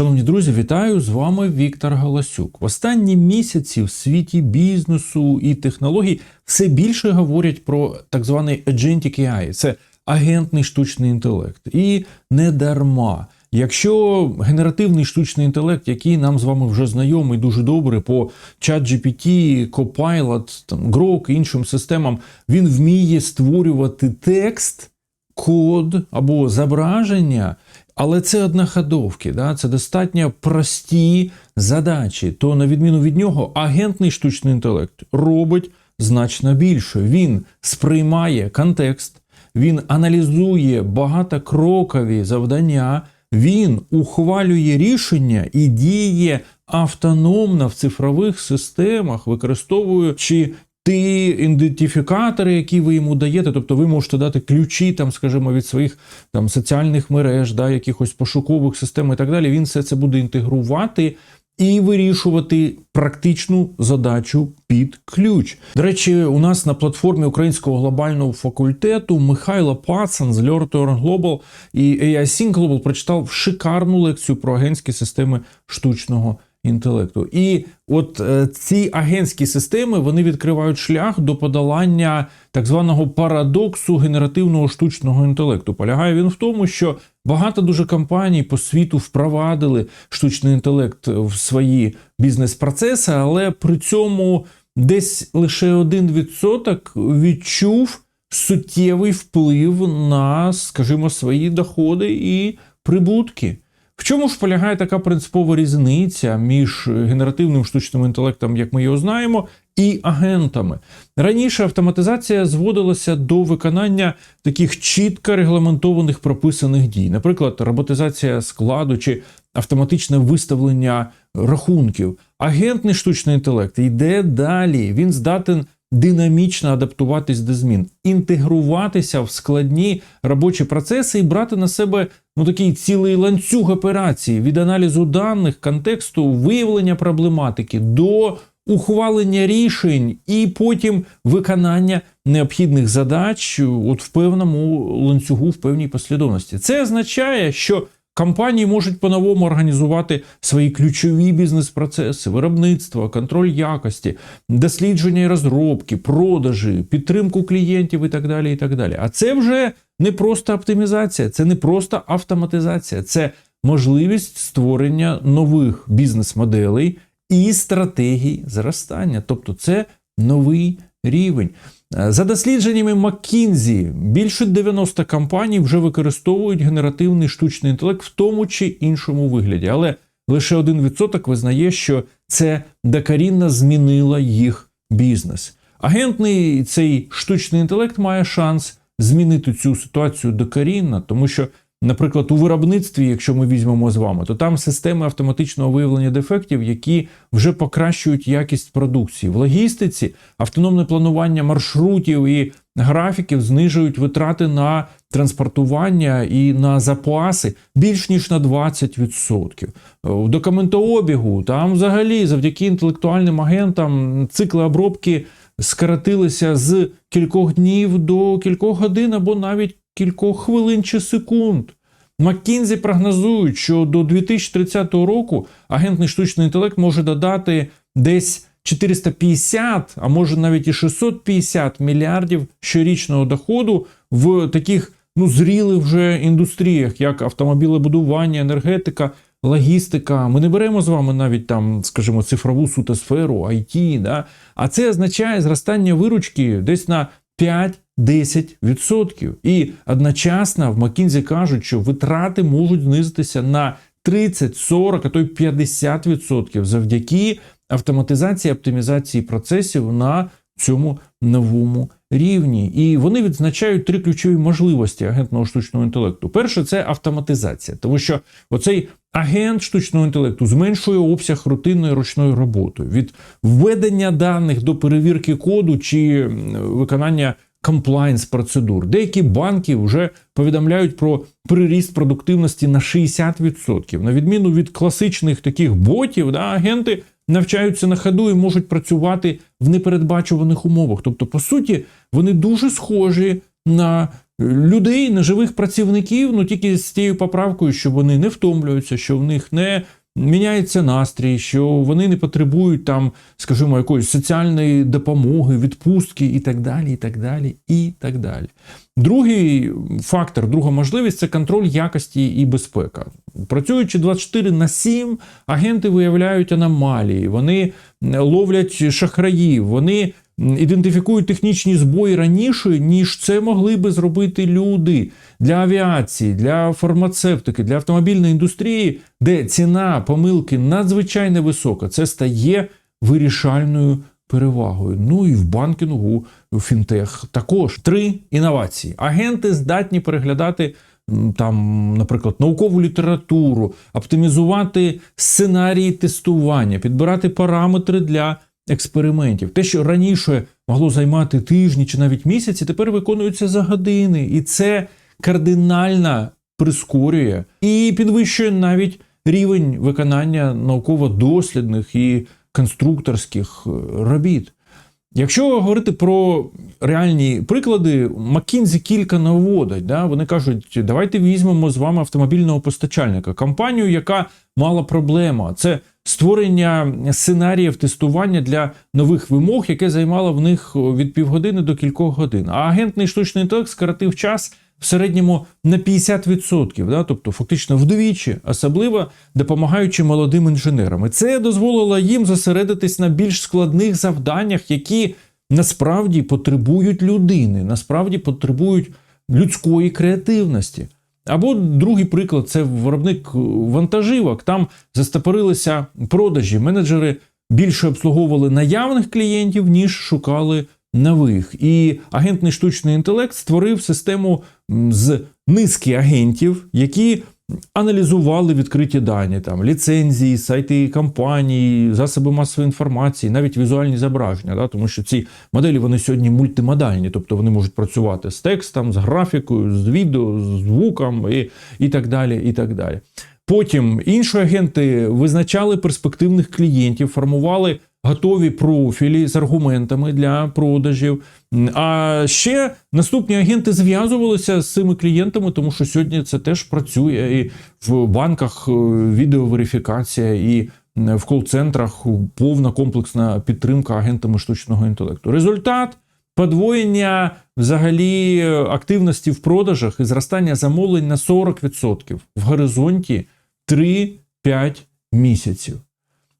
Шановні друзі, вітаю з вами Віктор Галасюк. В останні місяці в світі бізнесу і технологій все більше говорять про так званий Agentic AI. Це агентний штучний інтелект. І не дарма. Якщо генеративний штучний інтелект, який нам з вами вже знайомий дуже добре по ChatGPT, Copilot, там, Grok і іншим системам, він вміє створювати текст, код або зображення, але це одноходовки, да? це достатньо прості задачі. То, на відміну від нього, агентний штучний інтелект робить значно більше. Він сприймає контекст, він аналізує багатокрокові завдання, він ухвалює рішення і діє автономно в цифрових системах, використовуючи ті ідентифікатори, які ви йому даєте, тобто ви можете дати ключі, там, скажімо, від своїх там соціальних мереж, да, якихось пошукових систем і так далі. Він все це буде інтегрувати. І вирішувати практичну задачу під ключ. До речі, у нас на платформі Українського глобального факультету Михайло Пацан з Learn Global і AI Sync Global прочитав шикарну лекцію про агентські системи штучного інтелекту. І от е, ці агентські системи вони відкривають шлях до подолання так званого парадоксу генеративного штучного інтелекту. Полягає він в тому, що багато дуже компаній по світу впровадили штучний інтелект в свої бізнес-процеси, але при цьому десь лише один відсоток відчув суттєвий вплив на, скажімо, свої доходи і прибутки. В чому ж полягає така принципова різниця між генеративним штучним інтелектом, як ми його знаємо, і агентами? Раніше автоматизація зводилася до виконання таких чітко регламентованих прописаних дій, наприклад, роботизація складу чи автоматичне виставлення рахунків. Агентний штучний інтелект йде далі. Він здатен динамічно адаптуватись до змін, інтегруватися в складні робочі процеси і брати на себе ну такий цілий ланцюг операцій від аналізу даних, контексту, виявлення проблематики до ухвалення рішень і потім виконання необхідних задач от в певному ланцюгу, в певній послідовності. Це означає, що Компанії можуть по-новому організувати свої ключові бізнес-процеси, виробництво, контроль якості, дослідження і розробки, продажі, підтримку клієнтів і так далі. і так далі. А це вже не просто оптимізація, це не просто автоматизація, це можливість створення нових бізнес-моделей і стратегій зростання. Тобто, це новий рівень. За дослідженнями McKinsey, більше 90 компаній вже використовують генеративний штучний інтелект в тому чи іншому вигляді, але лише 1% визнає, що це докорінно змінило їх бізнес. Агентний цей штучний інтелект має шанс змінити цю ситуацію докорінно, тому що Наприклад, у виробництві, якщо ми візьмемо з вами, то там системи автоматичного виявлення дефектів, які вже покращують якість продукції. В логістиці автономне планування маршрутів і графіків знижують витрати на транспортування і на запаси більш ніж на 20%. В документообігу там взагалі завдяки інтелектуальним агентам цикли обробки скоротилися з кількох днів до кількох годин або навіть кількох хвилин чи секунд. Маккінзі прогнозують, що до 2030 року агентний штучний інтелект може додати десь 450, а може навіть і 650 мільярдів щорічного доходу в таких ну зрілих вже індустріях, як автомобілебудування, енергетика, логістика. Ми не беремо з вами навіть там, скажімо, цифрову сутосферу, IT, да? а це означає зростання виручки десь на 5 10%. І одночасно в Макінзі кажуть, що витрати можуть знизитися на 30, 40, а то й 50% завдяки автоматизації оптимізації процесів на цьому новому рівні. І вони відзначають три ключові можливості агентного штучного інтелекту. Перше, це автоматизація, тому що оцей агент штучного інтелекту зменшує обсяг рутинної ручної роботи від введення даних до перевірки коду чи виконання комплайнс процедур. Деякі банки вже повідомляють про приріст продуктивності на 60%. На відміну від класичних таких ботів, да, агенти навчаються на ходу і можуть працювати в непередбачуваних умовах. Тобто, по суті, вони дуже схожі на людей, неживих працівників, ну тільки з тією поправкою, що вони не втомлюються, що в них не міняється настрій, що вони не потребують там, скажімо, якоїсь соціальної допомоги, відпустки і так далі, і так далі, і так далі. Другий фактор, друга можливість це контроль якості і безпека. Працюючи 24 на 7, агенти виявляють аномалії, вони ловлять шахраїв, вони ідентифікують технічні збої раніше, ніж це могли би зробити люди для авіації, для фармацевтики, для автомобільної індустрії, де ціна помилки надзвичайно висока. Це стає вирішальною перевагою. Ну і в банкінгу, в фінтех також три інновації. Агенти здатні переглядати. Там, наприклад, наукову літературу, оптимізувати сценарії тестування, підбирати параметри для експериментів. Те, що раніше могло займати тижні чи навіть місяці, тепер виконується за години. І це кардинально прискорює і підвищує навіть рівень виконання науково-дослідних і конструкторських е, робіт. Якщо говорити про реальні приклади, Маккінзі кілька наводить. Да? Вони кажуть, давайте візьмемо з вами автомобільного постачальника, компанію, яка мала проблему. Це створення сценаріїв тестування для нових вимог, яке займало в них від півгодини до кількох годин. А агентний штучний інтелект скоротив час в середньому на 50%, да? тобто фактично вдвічі, особливо допомагаючи молодим інженерам. І це дозволило їм зосередитись на більш складних завданнях, які насправді потребують людини, насправді потребують людської креативності. Або другий приклад це виробник вантажівок. Там застопорилися продажі. Менеджери більше обслуговували наявних клієнтів, ніж шукали нових. І агентний штучний інтелект створив систему з низки агентів, які аналізували відкриті дані, там ліцензії, сайти компаній, засоби масової інформації, навіть візуальні зображення. Да? Тому що ці моделі вони сьогодні мультимодальні, тобто вони можуть працювати з текстом, з графікою, з відео, з звуком і, і так далі. і так далі. Потім інші агенти визначали перспективних клієнтів, формували готові профілі з аргументами для продажів. А ще наступні агенти зв'язувалися з цими клієнтами, тому що сьогодні це теж працює і в банках е, відеоверифікація, і в кол-центрах повна комплексна підтримка агентами штучного інтелекту. Результат. Подвоєння взагалі активності в продажах і зростання замовлень на 40% в горизонті 3-5 місяців.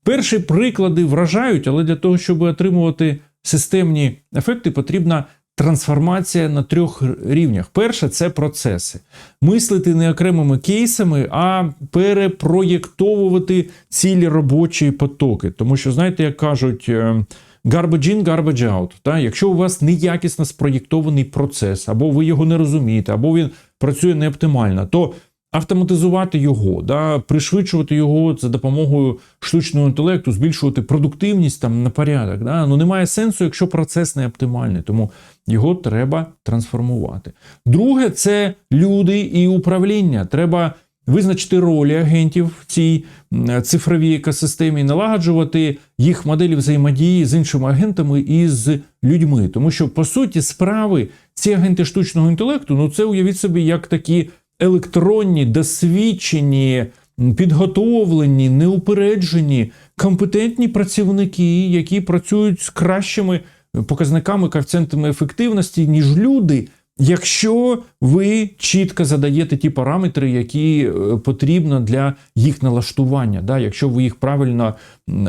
Перші приклади вражають, але для того, щоб отримувати системні ефекти, потрібна трансформація на трьох рівнях. Перше це процеси. Мислити не окремими кейсами, а перепроєктовувати цілі робочі потоки. Тому що, знаєте, як кажуть. е, Garbage in, garbage out. Та? Якщо у вас неякісно спроєктований процес, або ви його не розумієте, або він працює неоптимально, то автоматизувати його, да, пришвидшувати його за допомогою штучного інтелекту, збільшувати продуктивність там на порядок. Да? Ну немає сенсу, якщо процес не оптимальний, тому його треба трансформувати. Друге, це люди і управління. Треба визначити ролі агентів в цій цифровій екосистемі, налагоджувати їх моделі взаємодії з іншими агентами і з людьми. Тому що, по суті, справи ці агенти штучного інтелекту, ну це уявіть собі, як такі електронні, досвідчені, підготовлені, неупереджені, компетентні працівники, які працюють з кращими показниками, коефіцієнтами ефективності, ніж люди. Якщо ви чітко задаєте ті параметри, які е, потрібно для їх налаштування, да? якщо ви їх правильно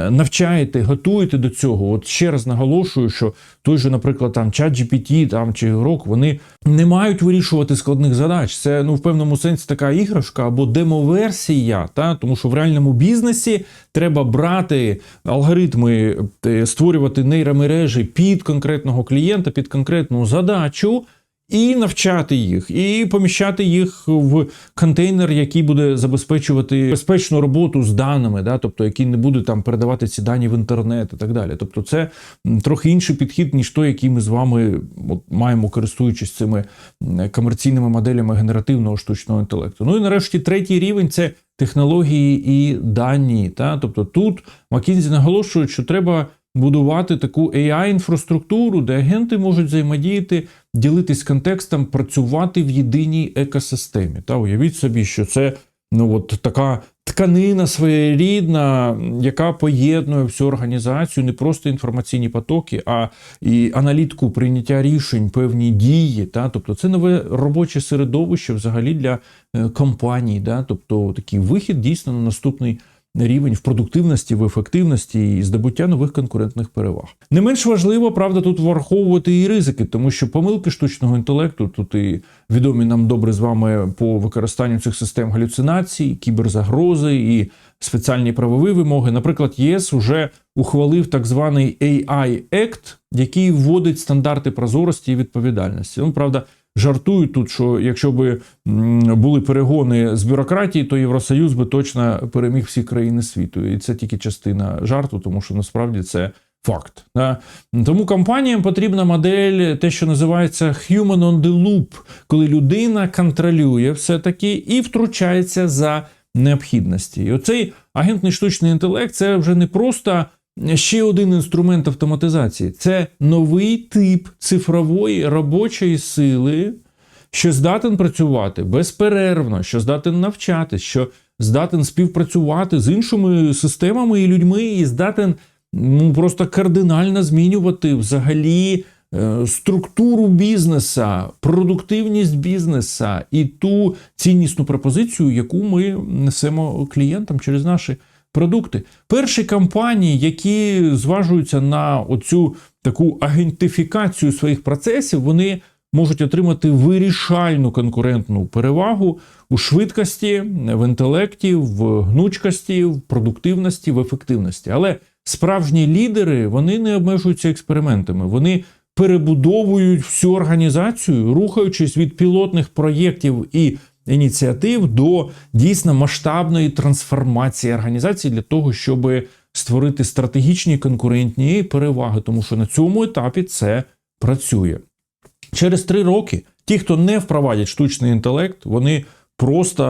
навчаєте, готуєте до цього, от ще раз наголошую, що той же, наприклад, там ChatGPT там чи Grok, вони не мають вирішувати складних задач. Це ну в певному сенсі така іграшка або демоверсія, та тому що в реальному бізнесі треба брати алгоритми, е, створювати нейромережі під конкретного клієнта, під конкретну задачу. І навчати їх, і поміщати їх в контейнер, який буде забезпечувати безпечну роботу з даними, да, тобто який не буде там передавати ці дані в інтернет і так далі. Тобто, це трохи інший підхід, ніж той, який ми з вами от, маємо, користуючись цими комерційними моделями генеративного штучного інтелекту. Ну і нарешті третій рівень це технології і дані. Та? Тобто тут Макінзі наголошують, що треба будувати таку AI-інфраструктуру, де агенти можуть взаємодіяти, ділитись контекстом, працювати в єдиній екосистемі. Та уявіть собі, що це ну от така тканина своєрідна, яка поєднує всю організацію, не просто інформаційні потоки, а і аналітику прийняття рішень, певні дії. Та? Тобто це нове робоче середовище взагалі для е, компаній. Да? Тобто такий вихід дійсно на наступний. Рівень в продуктивності, в ефективності і здобуття нових конкурентних переваг. Не менш важливо, правда, тут враховувати і ризики, тому що помилки штучного інтелекту тут і відомі нам добре з вами по використанню цих систем галюцинацій, кіберзагрози і спеціальні правові вимоги. Наприклад, ЄС вже ухвалив так званий AI Act, який вводить стандарти прозорості і відповідальності. Ну, правда. Жартують тут, що якщо б були перегони з бюрократії, то Євросоюз би точно переміг всі країни світу. І це тільки частина жарту, тому що насправді це факт. Тому компаніям потрібна модель, те, що називається human on the loop, коли людина контролює все-таки і втручається за необхідності. І оцей агентний штучний інтелект це вже не просто ще один інструмент автоматизації це новий тип цифрової робочої сили, що здатен працювати безперервно, що здатен навчатись, що здатен співпрацювати з іншими системами і людьми, і здатен ну, просто кардинально змінювати взагалі. е, Структуру бізнеса, продуктивність бізнеса і ту ціннісну пропозицію, яку ми несемо клієнтам через наші продукти. Перші компанії, які зважуються на оцю таку агентифікацію своїх процесів, вони можуть отримати вирішальну конкурентну перевагу у швидкості, в інтелекті, в гнучкості, в продуктивності, в ефективності. Але справжні лідери вони не обмежуються експериментами. Вони перебудовують всю організацію, рухаючись від пілотних проєктів і ініціатив до дійсно масштабної трансформації організації для того, щоб створити стратегічні конкурентні переваги, тому що на цьому етапі це працює. Через три роки ті, хто не впровадять штучний інтелект, вони просто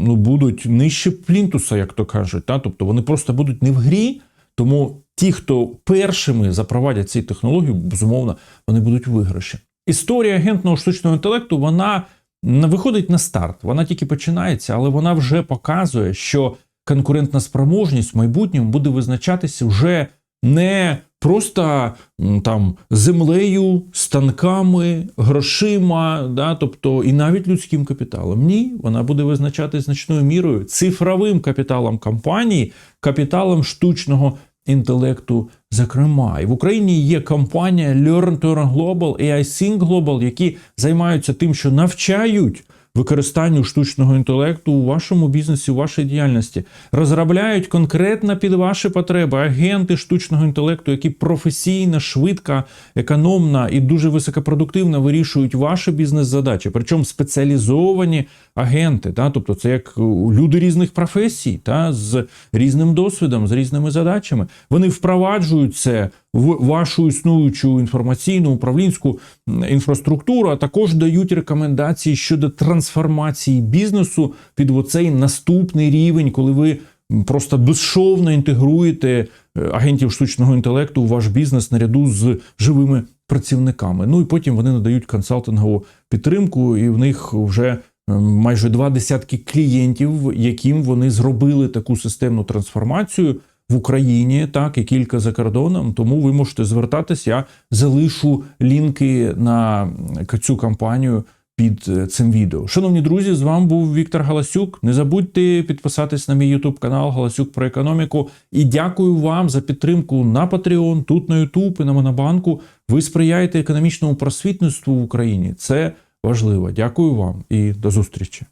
ну, будуть нижче плінтуса, як то кажуть. Та? Тобто вони просто будуть не в грі. Тому ті, хто першими запровадять ці технології, безумовно, вони будуть виграші. Історія агентного штучного інтелекту вона виходить на старт. Вона тільки починається, але вона вже показує, що конкурентна спроможність в майбутньому буде визначатися вже не просто там землею, станками, грошима, да, тобто і навіть людським капіталом. Ні, вона буде визначатись значною мірою цифровим капіталом компанії, капіталом штучного інтелекту. Зокрема, і в Україні є компанія Learn to Global і iSync Global, які займаються тим, що навчають використанню штучного інтелекту у вашому бізнесі, у вашій діяльності, розробляють конкретно під ваші потреби агенти штучного інтелекту, які професійно, швидко, економно і дуже високопродуктивно вирішують ваші бізнес-задачі, причому спеціалізовані агенти, та, тобто це як люди різних професій, та, з різним досвідом, з різними задачами. Вони впроваджують це в вашу існуючу інформаційну управлінську інфраструктуру, а також дають рекомендації щодо трансформації бізнесу під оцей наступний рівень, коли ви просто безшовно інтегруєте е, агентів штучного інтелекту у ваш бізнес наряду з живими працівниками. Ну і потім вони надають консалтингову підтримку, і в них вже майже два десятки клієнтів, яким вони зробили таку системну трансформацію в Україні, так і кілька за кордоном. Тому ви можете звертатись. Я залишу лінки на цю кампанію під цим відео. Шановні друзі, з вами був Віктор Галасюк. Не забудьте підписатись на мій YouTube канал Галасюк про економіку. І дякую вам за підтримку на Patreon, тут на YouTube і на Монобанку. Ви сприяєте економічному просвітництву в Україні. Це важливо. Дякую вам і до зустрічі.